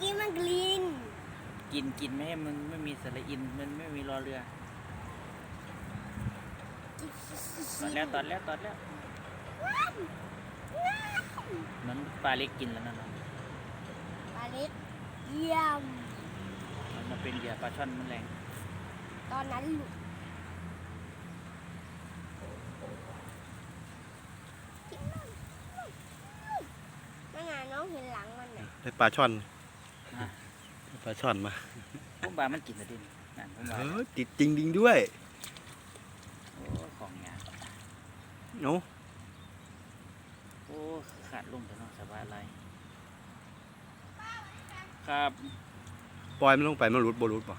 กี้มันกลีนกินกินไม่ให้มันไม่มีสระอินมันไม่มีรอเรือตอนแล้วตอนแล้วตอนแล้วเหมือนปลาเล็กกินแล้วนะน้องปลาเล็กเยี่ยมมันมาเป็นเหยื่อปลาช่อนมันแรง ตอนนั้นหลุดนั่นไงน้องเห็นหลังมันน่ะได้ปลาช่อนอะได้ ปลาช่อนมาผมว่ามันกินแต่ดินนั่นผมว่าเออติดจริงดิงด้วยโอ้ของยากเอ้าโอ้ขาดลงแต่เนาะสบายอะไรครับปล่อยมันลงไปมันรุดบ่รุดป่ะ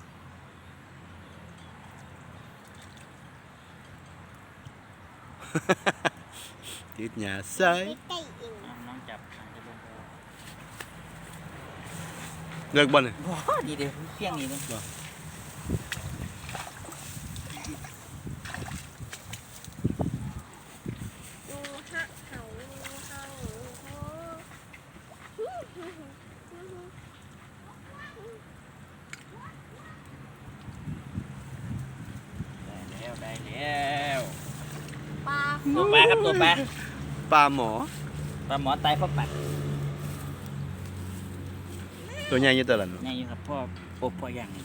ติดหญ้าใส่ ใกล้ๆเอง น้องน้องจับอาจจะลงไป เลิกบ่เนี่ยว้าดีเดียวเพียงนี้เลยดูฮะเขาดูเขาโอ้ได้แล้วได้แล้วปลาตัวปลาครับตัวปลาปลาหมอปลาหมอตายเพราะปัด ตัวใหญ่อยี่ตัวละเนาะนี่ครับพ่อปบพ่ออย่างนี้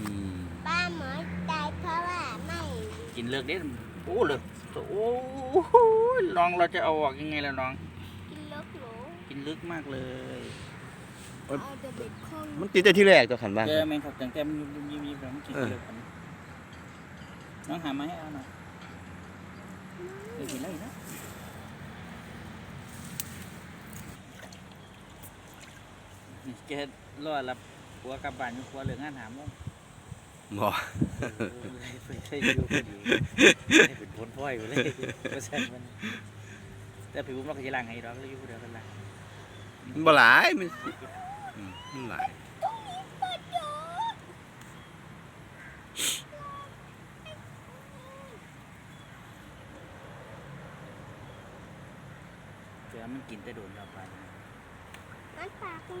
อืมปลาหมอตายเพราะว่าไม่กินเลือกเด็ดโอ้เลือกโอ้โหลองเราจะเอาออกยังไงล่ะน้อง กินเลิกหนูกินลึกมากเลยเอาเดบิดข้องมันติดแต่ที่แรกตัวขันบ้าง เจอแมงครับแต่แต่มันยิ้มยิ้มยิ้มแล้วมันกินเลือกกันน้องหามาให้เอาหน่อยเดี๋ยวกินแล้วอีกนะ นี่แกรอรับหัวกลับบ้านอยู่หัวเหลืองงานหามโมงหมอใช่อยู่ก็อยู่ให้เป็นพ้นพ่อยไปเลยก็ใช่มันแต่ผิวมันก็จะล้างให้ดอกแล้วอยู่ผู้เดียวกันล้างมันบ่หลายมันอืมมันหลายเสือมันกินแต่โดนเราไป มันปลาคุณ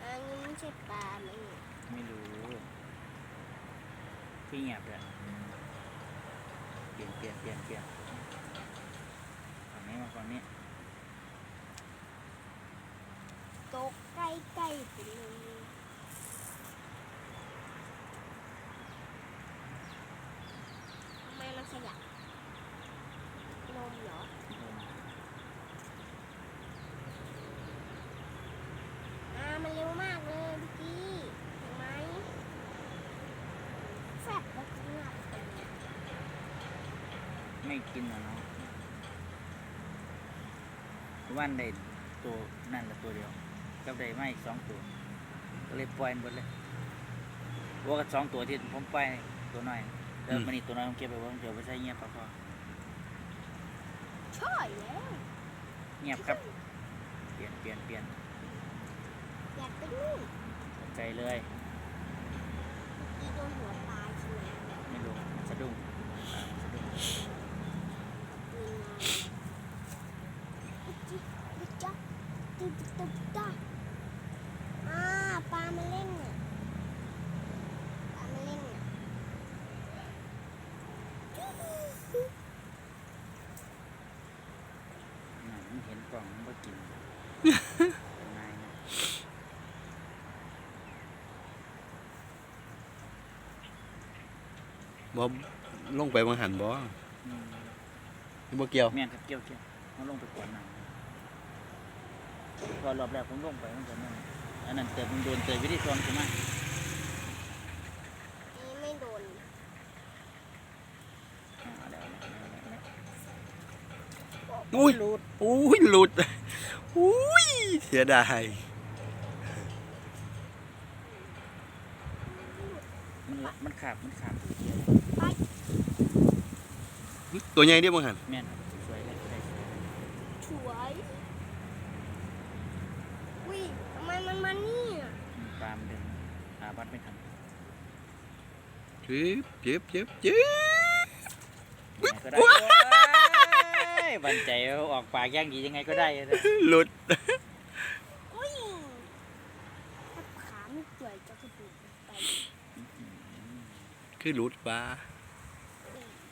อันนี้ไม่ใช่ปลาไหมเนี่ยไม่รู้พี่เงียบเลยเปลี่ยนเปลี่ยนเปลี่ยนเปลี่ยนฝั่งนี้มาฝั่งนี้ตกใกล้ๆไปเลยทำไมมันขยับนมเหรอ อ่ามันเร็วมากเลยเมื่อกี้เห็นไหมแฟบแล้วก็งับไปเลย ไม่กินเหรอเนาะวันได้ตัวนั่นแหละตัวเดียวกับได้มาอีกสองตัว ก็เลยปล่อยมันหมดเลยว่ากับสองตัวที่ผมปล่อยตัวน้อยเดิมมันนี่ตัวน้อยผมเก็บไปไว่าเดี๋ยวไปใช้เงียบพอพอใช่แล้วเงียบครับ เปลี่ยนเปลี่ยนเปลี่ยนอยากไปนู่นใจเลยอีโดนหัวปลาใช่ไหมไม่รู้สะดุ้งอ่าสะดุ้ง มีนาอุ๊ยจิ๊บอุ๊ยจ๊ะตุ๊บตุ๊บจ๊ะอ่าปลามาเล่นน่ะปลามาเล่นน่ะ น่ะมันเห็นกล่องมันก็กิน นายนะบ่ลงไปบางหันบ่อืมบ่เกี่ยวแม่นครับเกี่ยวเกี่ยวเขาลงไปกวนน้ำพอรอบแรกผมลงไปมันก็นั่นอันนั้นเติมมันโดนเติมวิธีทองใช่ไหมอันนี้ไม่โดนเอาแล้วเอาแล้วเอาแล้วเอาแล้วอุ้ยรูดอุ้ยหลุด อุ้ยเสียดายมันละมันขาดมันขาดตัวใหญ่เด้บางหันแม่นครับสวยเลยได้สวยสวยอุ้ยทำไมมันมาเนี่ยอืมปลามันเดินหาบัดไม่ทันเจ็บเจ็บเจ็บเจ็บยังไงก็ได้ โอ้ยบันใจว่าออกปากย่างดียังไงก็ได้นะหลุดตัวจะกระดูกไปคือรูดปลา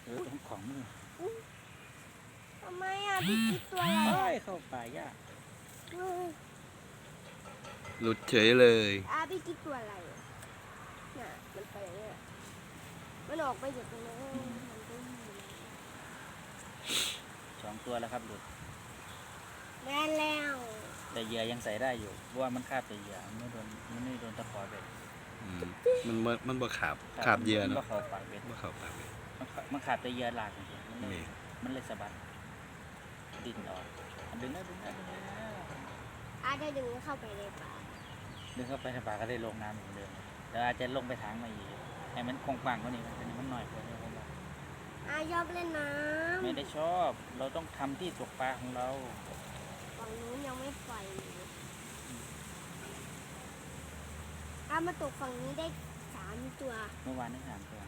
เออของของมือทำไมอะพี่กิ๊กตัวอะไรเฮ้อะยเข้าป่ายากเออรูดเฉยเลยอะพี่กิ๊กตัวอะไรอะน่ะมันไปอย่างเงี้ยมันออกไปจากตรงนั้นมันก็อยู่ สองตัวแล้วครับหลุดแม่นแล้วแต่เหยื่อยังใส่ได้อยู่เพราะว่ามันคาบแต่เหยื่อมันไม่โดนมันไม่โดนตะขอเบ็ดอืมมันบ่มันบ่ขาบขาบเหยื่อมันก็เนาะเข้าปากเบ็ดบ่เข้าปากเลย มันขามันขาดแต่เหยื่อหลากจริงๆมันเลยนี่มันเลยสะบัดดิ้นออกดึงได้ดึงได้ดึงได้อาจจะดึงเข้าไปในปากดึงเข้าไปในปากก็ได้ลงน้ำเหมือนเดิมแล้วอาจจะลงไปทางมาอีกให้มันคงปังกว่านี้มันมันหน่อยกว่านี้ผมว่าอา ชอบเล่นน้ำไม่ได้ชอบ เราต้องทำที่ตกปลาของเรา ฝั่งนู้นยังไม่ไปเลยอามาตกฝั่งนี้ได้สามตัวเมื่อวานนี่สามตัว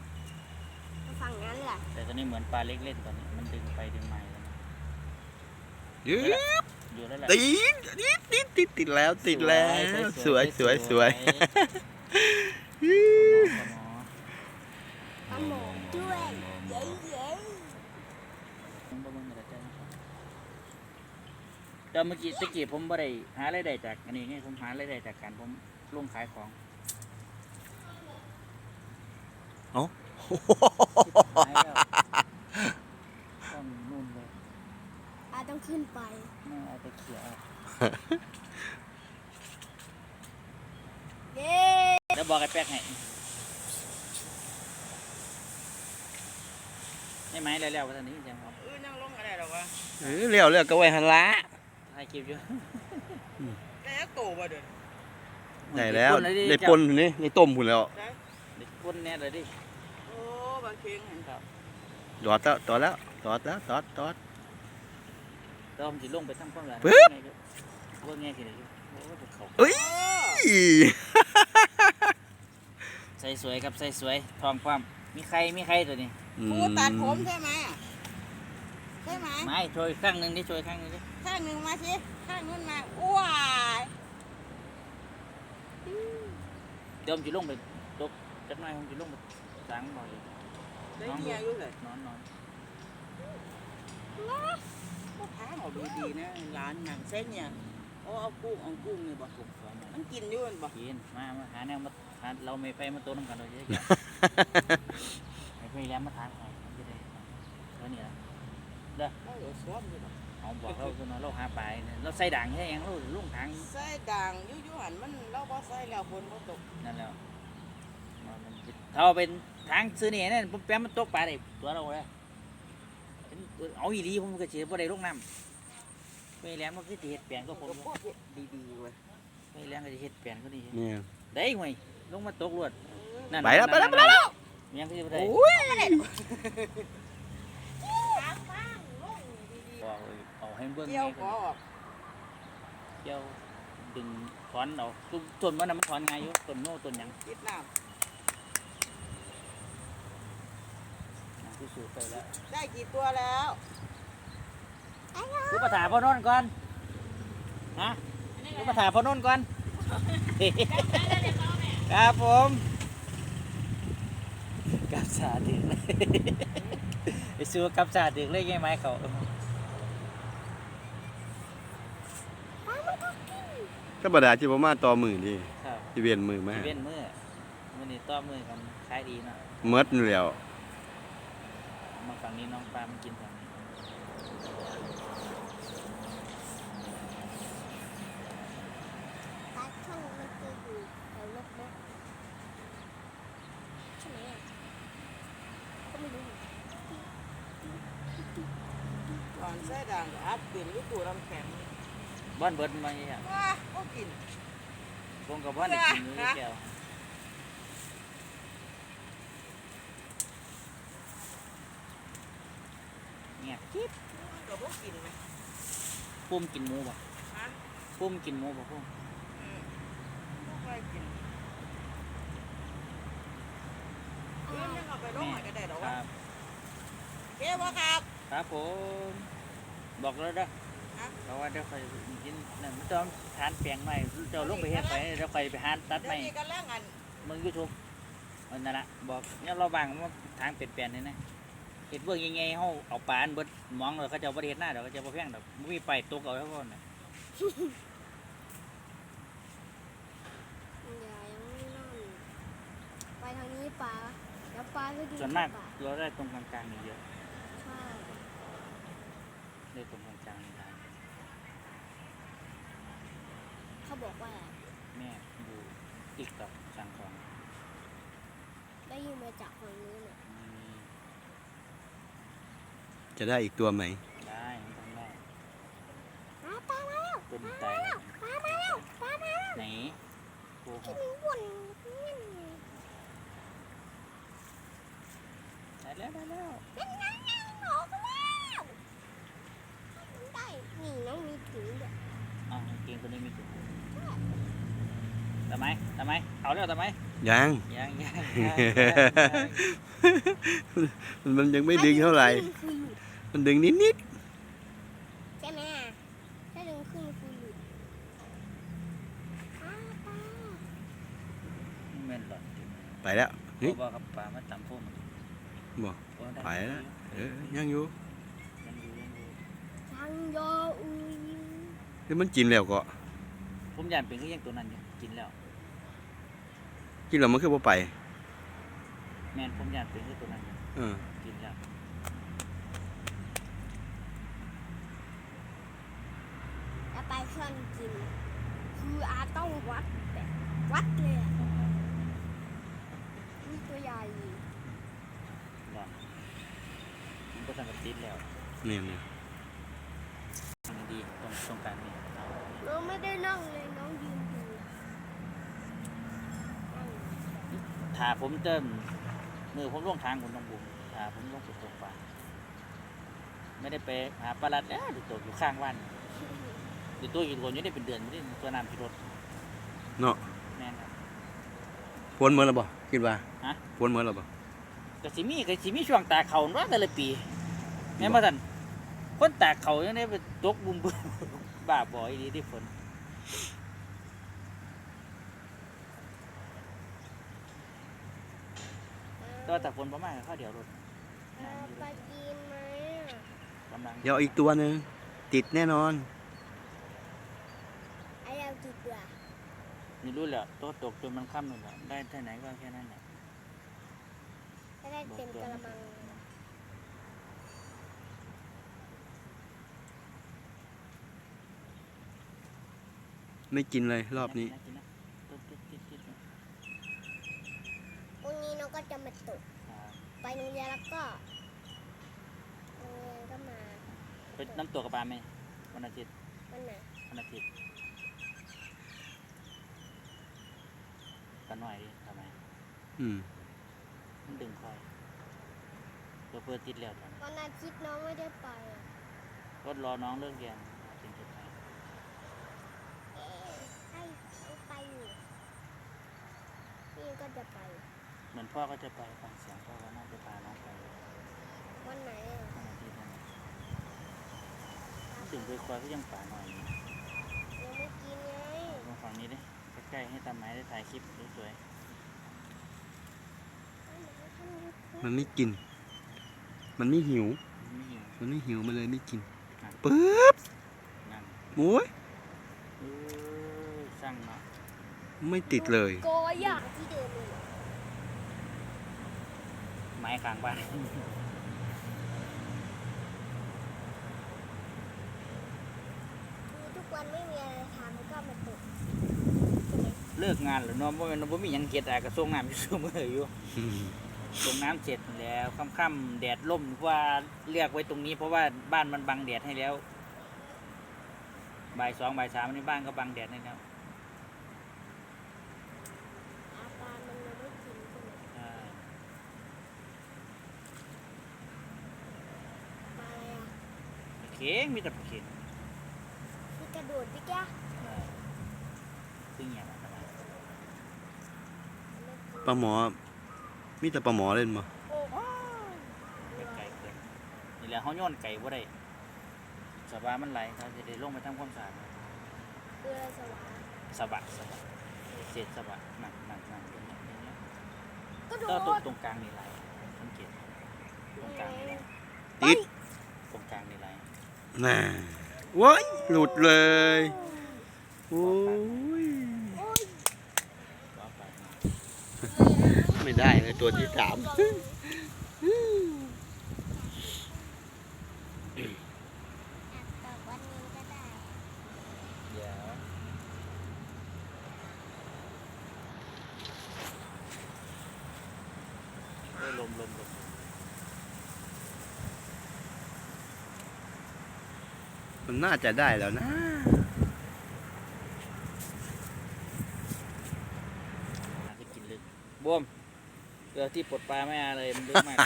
ฝั่งนั้นแหละแต่ตอนนี้เหมือนปลาเล็กเล่นตอนนี้ มันดึงไปดึงมาอยู่นะยืดอยู่แล้วแหละติดติดติดติดติดแล้วติดแล้ว สวยสวยสวยปลาหมอด้วยเย้เย้ เดี๋ยวเมื่อกี้ตะกี้ผมบ่ได้หารายได้จากอันนี้ไงผมหารายได้จากการผมลงขายของหายแล้วต้องนู่นเลยอาต้องขึ้นไปไม่เอาไปเขี่ยเอาเย้แล้วบอกไอ้แป๊กให้ให้ไหมแล้วๆว่าตอนนี้จังครับ เออนั่งลงก็ได้หรอวะ เออเลี้ยวเลี้ยวก็ไว้หันละถ่ายคลิปอยู่ได้โตบ่เด้อได้แล้วเยได้เจ้าปนอยู่นี่ได้ต้มพุ่นแล้วได้ได้ปนแน่เลยดิโอ้บางเคียงหั่นครับตอดแล้วตอดแล้วตอดแล้วตอดตอดแล้วผมสิลงไปทำความร้านปึ๊บเบิ่งแง่กี่เลยโอ้ยเขาเอ้ยใส่สวยครับใส่สวยทองความมีใครมีใครตัวนี้ครูตัดผมใช่ไหมอะ ใช่ไหมไม่ช่วยข้างหนึ่งดิช่วยข้างหนึ่งดิข้างหนึ่งมาสิข้างนู้นมาอ้วายเดี๋ยวผมจะลงไปตกจักหน่อยผมจะลงไปสางบ่อยได้เมียอยู่เลยนอนนอนก็พาเอาดีๆนะร้านหนังเส้นเนี่ยโอ้เอากุ้งเอากุ้งนี่บ่ปลุกสอนมันกินอยู่มันบ่กินมามาหาแนวมาหาเราไม่ไปมาโตน้ำกันเราเยอะแยะให้พี่แหล้วมาทานหน่อยมันจะได้เท่านี้ละ เราเอาซ้อมอยู่บ่เอาบอกเราตัวน้อยเราหาปลาเนี่ยเราใส่ด่างแค่ยังเราลุงทางใส่ด่างอยู่อยู่หันมันเราบ่ใส่แล้วฝนบ่ตกนั่นแล้วมันมันสิถ้าเป็นทางซื้อนี่นั่นผมแปมมันตกปลาได้ตัวเราเลยเป็นเอาอีหลีผมก็เชื่อบ่ได้ลงน้ำไม่แหล้วมันคือสิเฮ็ดแปลงก็ผมก็พวกดีๆเว้ยไม่แหล้วก็สิเฮ็ดแปลงก็ดีเนี่ย ได้ห่วยลงมาตกรวดนั่นไปแล้วไปแล้วไปแล้ว ยังคือบ่ได้ โอ้ย บอกเลยเอา ให้เบิ่งเกี่ยวไงขอออกเกี่ยวดึงถอนเอาต้นต้นมันน่ะมันถอนง่ายอยู่ต้นโน่ต้นหยังติดน้หยังที่สูดไปแล้วำได้กี่ตัวแล้วลูกประถาพ่อโนนก่อนฮะลูกประถาพ่อโนนก่อนครับผมกับสาดึกเลยไปสู้กับสาดึกเลยไงไหมเขา ธรรมดาที่บ่มาต่อมือนี่ครับที่เวียนมือมาเว้นมือมือนี่ต่อมือกันขายดีเนาะเมดอยู่แล้ว มาฝั่งนี้น้องปลามันกินฝั่งนี้ ปลาช่องมันจะอยู่แถวรกๆใช่ไหมอะก็ไม่รู้ ก่อนใส่ด่างก็อัดเป็นอยู่ตู้น้ำแข็ง บ้านเบิดมาเนี่ยว้าก็กินคงกับบ้านได้กินอยู่แก้วเงียบกิ๊บก็บ่กินไหมปุ้มกินหมูบ่ฮะปุ้มกินหมูบ่ปุ้มอืมบ่ค่อยกินเพื่อนยังเอาไปลงใหม่ก็ได้หรอควะรับ เจ๊บ่ครับ ครับผม บอกแล้วเด้อฮ เพราะว่าเดี๋ยวคอยกินนั่นมันต้องทานแปลงใหม่เจ้าลงไปเฮ็ดไปเดี๋ยวคอยไปหาตัดเดี๋ใหยม่วนี้ก็แล่งอันมึงยูทูบมันนั่นละบอกเนี่ยเราบางว่าทางเปลี่ยนแปลงนี่นะเห็ดเบื้องยังไงเขาเอาปลาอันเบิดมองเลยเขาจะเอาประเทศหน้าเดี๋ยวเขาจะมาแพงดอกไม่มีไปตกเอาแล้วก่อนน่ะอย่ายังไม่นั่นไปทางนี้ปลาเดี๋ยวปลาไปกินส่วนมากปลเราได้ตรงกลางๆนี่เยอะใช่ได้ตรงกลางๆนี่ได้ เขา บอกว่า แม่ดูติ๊กต็อกสั่งของได้ยินมาจากฝั่งนู้นน่ะอืมจะได้อีกตัวไหม ได้มันต้องได้อ้าปลามาแล้วตัวนี้ตายแล้วปลามาแล้วปลามาแล้วไหนโอ้โหที่มันวนนั่นได้แล้วได้แล้วนั่นนั่นนั่นออกมาแล้วมันได้นี่น้องมีถุงด้วยอ๋อเกงตัวนี้มีตัวทำไมทำไมเอาแล้วทำไมยังยังยังยังยังมันยังไม่ดึงเท่าไหร่คือหลุดมันดึงนิดนิดใช่ไหมถ้าดึงขึ้นคือหลุดปลาปลาแม่นหลอดๆไปแล้วเพเฮ้ยราะว่ากับปลามันต่ำพุ่มบอกโอ้ด้ไปแล้ว เออยังอยู่ยังอยู่ยังอยู่ทางยออูยูเฮ้ยมันกินแล้วก็ผมยานเป็นก็ยังตัวนั้นอยู่กินแล้ว กินแล้วมันคือบ่ไป แม่นผมยานเป็นก็ตัวนั้นอยู่เออ กินแล้วแล้วไปเครื่องกิน คืออาต้องวัดแบบวัดเลยอะนี่ตัวใหญ่หลอดมันก็ทำกับติดแล้วเนี่ยเนี่ยอันนี้ดีตรงตรงกลางนี่น้องไม่ได้นั่งเลยน้องยืนดูนั่ง ถ้าผมเติมมือผมลงทางผมต้องบุมถ้าผมลงสุดตรงปลาไม่ได้ไปหาปลาลัดแล้วดูตัวอยู่ข้างบ้านดูตัวอยู่ตัวอยู่ได้เป็นเดือนไม่ได้ตัวน้ำพิรถเนาะแม่นครับฝนเหมือนแล้วบ่คิดว่าฮะฝนเหมือนแล้วบ่ก็สิมีก็สิมีช่วงตากเขาเนาะแต่ละปีแม่นบ่ทันคนตากเขายังได้ไปตกบุมบึ้มบ้าบ่อยดีที่ฝน ก็แต่ฝนประมาณข้าวเดียวรถเอาไปกินไหมอะกำลังเดี๋ยวอีกตัวหนึ่งติดแน่นอน ไอ้เราจิตว่ะนี่รู้แหละตัวตกจนมันค่ำเลยแหละได้เท่าไหนก็แค่นั้นแหละถ้าได้เต็มกระมังไม่กินเลยรอบนี้กิะตุ๊ดตุ๊ดตุ๊ดตุ๊ดตุ๊ด วันนี้ น้องก็จะมาตกอ่าไปโรงเรียนแล้วก็โรงเรียนก็มาไปน้ำตัวกับปลาไหมวันอาทิตย์วันไหนวันอาทิตย์กันหน่อยดิทำไมอืมมันดึงคอยตัวเพื่อติดแล้วตอนนี้วันอาทิตย์น้องไม่ได้ไปอะรถรอน้องเลิกเรียนถึงจะไปเอ๊ะให้เอาไปอยู่พี่ก็จะไป เหมือนพ่อก็จะไปฟังเสียงพ่อว่าน่าจะพาน้องไปวันไหนอะวันอาทิตย์นั้นถึงไปคอยก็ยังป่าหน่อยอยู่ยังไม่กินไงลงฝั่งนี้ดิใกล้ๆให้ตาไม้ได้ถ่ายคลิปสวยมันไม่กิน มันไม่หิว ๆไม่หิวมันไม่หิวมันเลยไม่กินอะปึ๊บนั่นโอ้ยเออสร้างเนาะไม่ติดเลย โกยอะที่เดิมเลยเหรอ ไม้ข้างบ้านคือทุกวันไม่มีอะไรทำก็มาตกเลิกงานหรือเนาะบ่แม่นบ่มีหยังเกียดอะก็ส่งน้ำอยู่ซุมื้ออยู่อืมส่งน้ำเสร็จแล้วค่ำๆแดดล่มเพราะว่าเลือกไว้ตรงนี้ เพราะว่าบ้านมันบังแดดให้แล้วบ่ายสองบ่ายสามนี่บ้านก็บังแดดให้แล้ว อาปลามันยังไม่กินใช่ไหม ใช่ ปลาอะไรอะ ปลาเข็งมีแต่ปลาเข็งที่กระโดดพี่แกใช่ซึ่งอย่างนั้นอะไรปลาหมอ มีแต่ปลาหมอเล่นมาโอ้ไก่เกินนี่แหละเขาโย้อนไก่บ่ได้สบามันไหลเขาจะได้ลงไปทำความสะอาดเกลือสวาสะบัดสะบัดเศษสะบัดหนักหนักหนักอย่างเงี้ยอย่างเงี้ยก็โดก็ตรงดตรงกลางนี่ไหลสังเกตตรงกลางนี่ไหลติดตรงกลางนี่ไหล น่ะว้ยหลุดเลยโอ้ยไม่ได้เลยตัวที่สามลมลมลม มันน่าจะได้แล้วนะหาที่กินลึกบวมเกลือที่ปลดปลาไม่เอาเลยมันลึกมาก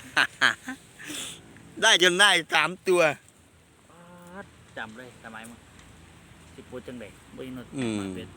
ได้จนได้สามตัวจำเลยสมัยมึงสิปูจังเด็กบ่ยินดอืมมันเป็น